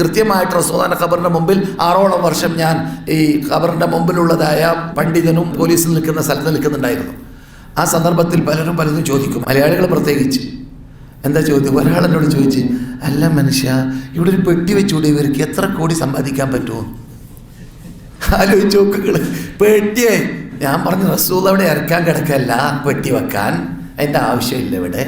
കൃത്യമായിട്ട് റസൂദാന ഖബറിന്റെ മുമ്പിൽ ആറോളം വർഷം ഞാൻ ഈ ഖബറിന്റെ മുമ്പിലുള്ളതായ പണ്ഡിതനും പോലീസിൽ നിൽക്കുന്ന സ്ഥലത്ത് നിൽക്കുന്നുണ്ടായിരുന്നു. ആ സന്ദർഭത്തിൽ പലരും പലതും ചോദിക്കും. മലയാളികൾ പ്രത്യേകിച്ച്. എന്താ ചോദ്യം? ഒരാൾ എന്നോട് ചോദിച്ച് അല്ല മനുഷ്യ ഇവിടെ ഒരു പെട്ടി വെച്ചുകൂടി ഇവർക്ക്? എത്ര കോടി സമ്പാദിക്കാൻ പറ്റുമോ? ആലോചിച്ച് നോക്കുകൾ പെട്ടിയെ ഞാൻ പറഞ്ഞു റസൂൽ അവിടെ ഇറക്കാൻ കിടക്കല്ല. പെട്ടി വെക്കാൻ. അതിന്റെ ആവശ്യമില്ല ഇവിടെ.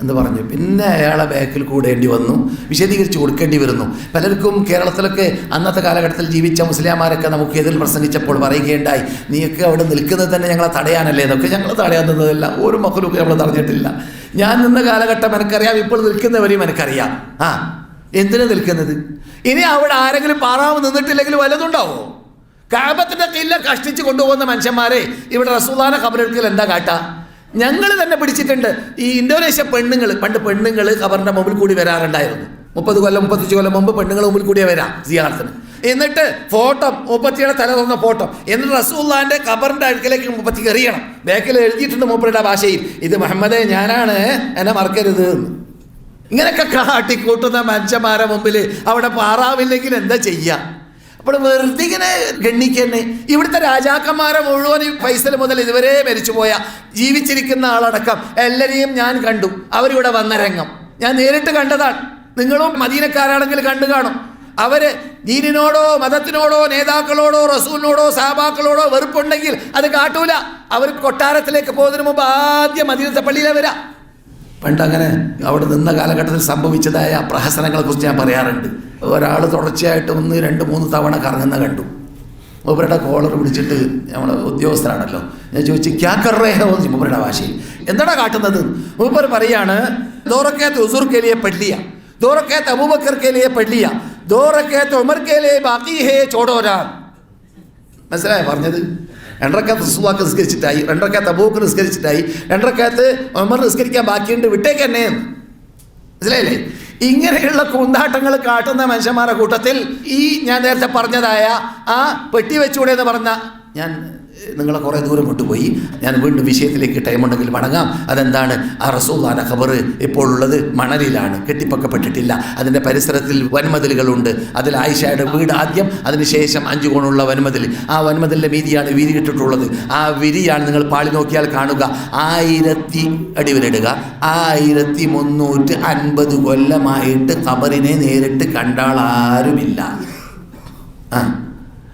എന്ന് പറഞ്ഞു. പിന്നെ അയാളെ ബാക്കിൽ കൂടേണ്ടി വന്നു. വിശദീകരിച്ച് കൊടുക്കേണ്ടി വരുന്നു. പലർക്കും കേരളത്തിലൊക്കെ അന്നത്തെ കാലഘട്ടത്തിൽ ജീവിച്ച മുസ്ലിംമാരൊക്കെ നമുക്ക് എതിൽ പ്രസംഗിച്ചപ്പോൾ പറയുകയുണ്ടായി നീയൊക്കെ അവിടെ നിൽക്കുന്നത് തന്നെ ഞങ്ങളെ തടയാനല്ലേ? എന്നൊക്കെ ഞങ്ങൾ തടയാൻ ഒരു മക്കളൊക്കെ നമ്മൾ തടഞ്ഞിട്ടില്ല. ഞാൻ നിന്ന കാലഘട്ടം എനിക്കറിയാം. ഇപ്പോൾ നിൽക്കുന്നവരെയും എനിക്കറിയാം. ആ എന്തിനാ നിൽക്കുന്നത്? ഇനി അവിടെ ആരെങ്കിലും പാറാവ് നിന്നിട്ടില്ലെങ്കിൽ വല്ലതുണ്ടാവോ? കാബത്തിന്റെ കില്ല കഷ്ടിച്ച് കൊണ്ടുപോകുന്ന മനുഷ്യന്മാരെ ഇവിടെ റസൂദാന കബറെടുക്കൽ എന്താ കാട്ട? ഞങ്ങൾ തന്നെ പിടിച്ചിട്ടുണ്ട്. ഈ ഇന്തോനേഷ്യ പെണ്ണുങ്ങൾ പണ്ട് പെണ്ണുങ്ങൾ ഖബറിന്റെ മുമ്പിൽ കൂടി വരാറുണ്ടായിരുന്നു. മുപ്പത് കൊല്ലം മുപ്പത്തഞ്ച് കൊല്ലം മുമ്പ് പെണ്ണുങ്ങൾ മുമ്പിൽ കൂടിയേ വരാം സിയാർത്തിന് എന്നിട്ട് ഫോട്ടോ മുപ്പത്തിയുടെ തല തുറന്ന ഫോട്ടോ. എന്നിട്ട് റസൂള്ളാന്റെ ഖബറിന്റെ അടുക്കലേക്ക് മുപ്പത്തി എറിയണം. ബാക്കിൽ എഴുതിയിട്ടുണ്ട് മൂപ്പരുടെ ഭാഷയിൽ ഇത് മുഹമ്മദേ ഞാനാണ് എന്നെ മറക്കരുത് എന്ന്. ഇങ്ങനെയൊക്കെ കാട്ടിക്കൂട്ടുന്ന മനുഷ്യന്മാരെ മുമ്പിൽ അവിടെ പാറാവില്ലെങ്കിൽ എന്താ ചെയ്യുക അപ്പോൾ വെറുതെ ഇങ്ങനെ ഗണ്ണിക്കന്നെ. ഇവിടുത്തെ രാജാക്കന്മാരെ മുഴുവൻ ഈ ഫൈസൽ മുതൽ ഇതുവരെ മരിച്ചു മരിച്ചുപോയ ജീവിച്ചിരിക്കുന്ന ആളടക്കം എല്ലാരെയും ഞാൻ കണ്ടു. അവരിവിടെ വന്ന രംഗം. ഞാൻ നേരിട്ട് കണ്ടതാണ്. നിങ്ങളും മദീനക്കാരാണെങ്കിൽ കണ്ടു കാണും. അവർ ദീനിനോടോ മതത്തിനോടോ നേതാക്കളോടോ റസൂലിനോടോ സാബാക്കളോടോ വെറുപ്പുണ്ടെങ്കിൽ അത് കാട്ടൂല. അവർ കൊട്ടാരത്തിലേക്ക് പോകുന്നതിന് മുമ്പ് ആദ്യം മദീനത്തെ പള്ളിയിലെ വരാം. പണ്ട് അങ്ങനെ അവിടെ നിന്ന കാലഘട്ടത്തിൽ സംഭവിച്ചതായ പ്രഹസനങ്ങളെ കുറിച്ച് ഞാൻ പറയാറുണ്ട്. ഒരാൾ തുടർച്ചയായിട്ട് ഒന്ന് രണ്ട് മൂന്ന് തവണ കറങ്ങുന്ന കണ്ടു. മൂപ്പരുടെ കോളർ പിടിച്ചിട്ട് നമ്മൾ ഉദ്യോഗസ്ഥരാണല്ലോ. ഞാൻ ചോദിച്ചു ക്യാ കറേഹോ എന്ന് മൂപ്പരുടെ ഭാഷയിൽ എന്താണ് കാട്ടുന്നത്? മൂപ്പർ പറയാണ് ദോറക്കേത്ത് ഉസുർ കേലിയെ പള്ളിയ ദോറക്കത്ത് അബൂബക്കർ കേലിയെ പള്ളിയ ദോറക്കത്ത് ഉമർ കേലിയെ ബാക്കി ഹേ ചോടോരാൻ. മനസ്സിലായോ പറഞ്ഞത്? രണ്ടരക്കകത്ത് സുസുവാക്ക് നിസ്കരിച്ചിട്ടായി രണ്ടരക്കകത്ത് അബൂക്ക് നിസ്കരിച്ചിട്ടായി രണ്ടരക്കകത്ത് ഉമർ നിസ്കരിക്കാൻ ബാക്കിയുണ്ട് വിട്ടേക്ക് തന്നെ എന്ന്. മനസ്സിലായില്ലേ? ഇങ്ങനെയുള്ള കൂന്താട്ടങ്ങൾ കാട്ടുന്ന മനുഷ്യന്മാരുടെ കൂട്ടത്തിൽ ഈ ഞാൻ നേരത്തെ പറഞ്ഞതായ ആ പെട്ടി വെച്ചുകൂടെ എന്ന് പറഞ്ഞ ഞാൻ നിങ്ങളെ കുറേ ദൂരം വിട്ടുപോയി ഞാൻ വീണ്ടും വിഷയത്തിലേക്ക് ടൈം ഉണ്ടെങ്കിൽ മടങ്ങാം. അതെന്താണ്? ആ റസൂല്ലാന ഖബർ ഇപ്പോഴുള്ളത് മണലിലാണ്. കെട്ടിപ്പൊക്കപ്പെട്ടിട്ടില്ല. അതിന്റെ പരിസരത്തിൽ വൻമതിലുകളുണ്ട്. അതിൽ ആയിഷയുടെ വീട് ആദ്യം അതിനുശേഷം അഞ്ചു കോണുള്ള വൻമതിൽ. ആ വൻമതിലിന്റെ വീതിയാണ് വീതി കിട്ടിട്ടുള്ളത്. ആ വിരിയാണ് നിങ്ങൾ പാളി നോക്കിയാൽ കാണുക. ആയിരത്തി അടിവരിടുക ആയിരത്തി മുന്നൂറ്റി അൻപത് കൊല്ലമായിട്ട് ഖബറിനെ നേരിട്ട് കണ്ടാൾ ആരുമില്ല ആ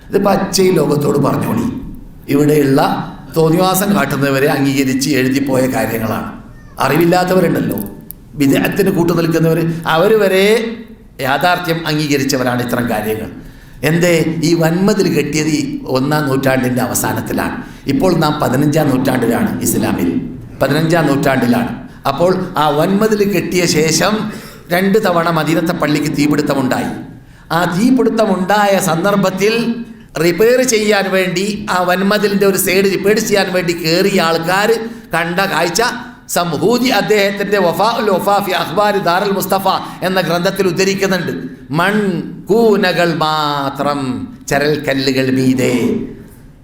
ഇത് അച്ഛയും ലോകത്തോട് പറഞ്ഞോളി. ഇവിടെയുള്ള തോന്നിവാസം കാട്ടുന്നവരെ അംഗീകരിച്ച് എഴുതിപ്പോയ കാര്യങ്ങളാണ്. അറിവില്ലാത്തവരുണ്ടല്ലോ. വിദേഹത്തിന് കൂട്ടു നിൽക്കുന്നവർ അവർ വരെ യാഥാർത്ഥ്യം അംഗീകരിച്ചവരാണ് ഇത്തരം കാര്യങ്ങൾ. എന്തേ? ഈ വന്മതിൽ കെട്ടിയത് ഈ ഒന്നാം നൂറ്റാണ്ടിന്റെ അവസാനത്തിലാണ്. ഇപ്പോൾ നാം പതിനഞ്ചാം നൂറ്റാണ്ടിലാണ് ഇസ്ലാമിൽ. പതിനഞ്ചാം നൂറ്റാണ്ടിലാണ്. അപ്പോൾ ആ വന്മതിൽ കെട്ടിയ ശേഷം രണ്ട് തവണ മദീനത്തെ പള്ളിക്ക് തീപിടുത്തമുണ്ടായി. ആ തീപിടുത്തമുണ്ടായ സന്ദർഭത്തിൽ റിപ്പയർ ചെയ്യാൻ വേണ്ടി ആ വൻമതിലിന്റെ ഒരു സൈഡ് റിപ്പയർ ചെയ്യാൻ വേണ്ടി കയറിയ ആൾക്കാർ കണ്ട കാഴ്ച സംഹൂതി അദ്ദേഹത്തിന്റെ വഫാ ഉൽ വഫാഫി അഖ്ബാർ ദാറുൽ മുസ്തഫ എന്ന ഗ്രന്ഥത്തിൽ ഉദ്ധരിക്കുന്നുണ്ട്. മൺ കൂനകൾ മാത്രം ചരൽ കല്ലുകൾ മീതേ.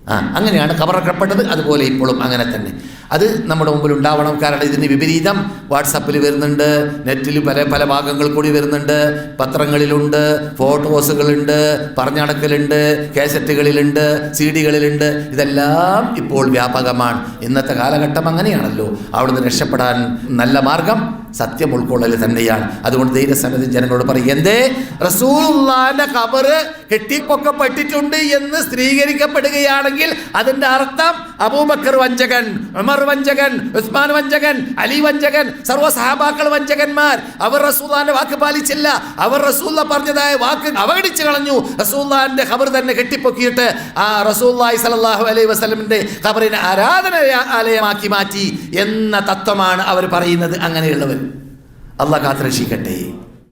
ആ അങ്ങനെയാണ് കബറക്കപ്പെട്ടത്. അതുപോലെ ഇപ്പോഴും അങ്ങനെ തന്നെ. അത് നമ്മുടെ മുമ്പിൽ ഉണ്ടാവണം. കാരണം ഇതിന് വിപരീതം വാട്സപ്പിൽ വരുന്നുണ്ട് നെറ്റിൽ പല പല ഭാഗങ്ങൾ കൂടി വരുന്നുണ്ട്. പത്രങ്ങളിലുണ്ട് ഫോട്ടോസുകളുണ്ട് പറഞ്ഞടക്കലുണ്ട് കാസറ്റുകളിലുണ്ട് സി ഡികളിലുണ്ട് ഇതെല്ലാം ഇപ്പോൾ വ്യാപകമാണ്. ഇന്നത്തെ കാലഘട്ടം അങ്ങനെയാണല്ലോ. അവിടുന്ന് രക്ഷപ്പെടാൻ നല്ല മാർഗം സത്യം ഉൾക്കൊള്ളൽ തന്നെയാണ്. അതുകൊണ്ട് ധൈര്യസമിതി ജനങ്ങളോട് പറയും എന്തേ? റസൂലുള്ളാന്റെ കബറ് കെട്ടിപ്പൊക്കപ്പെട്ടിട്ടുണ്ട് എന്ന് സ്ഥിരീകരിക്കപ്പെടുകയാണെങ്കിൽ അതിന്റെ അർത്ഥം അബൂബക്കർ വഞ്ചകൻ ഉമർ വഞ്ചകൻ ഉസ്മാൻ വഞ്ചകൻ അലി വഞ്ചകൻ സർവ സഹാബാക്കൾ വഞ്ചകന്മാർ. അവർ റസൂല്ലാന്റെ വാക്ക് പാലിച്ചില്ല. അവർ റസൂല്ല പറഞ്ഞതായ വാക്ക് അവഗണിച്ചു കളഞ്ഞു. റസൂല്ലാന്റെ ഖബർ തന്നെ കെട്ടിപ്പൊക്കിയിട്ട് ആ റസൂല്ലായി സല്ലല്ലാഹു അലൈഹി വസ്ലമിന്റെ ഖബറിനെ ആരാധന ആലയമാക്കി മാറ്റി എന്ന തത്വമാണ് അവർ പറയുന്നത് അങ്ങനെയുള്ളവർ. അള്ളാഹ് കാത്തുരക്ഷിക്കട്ടെ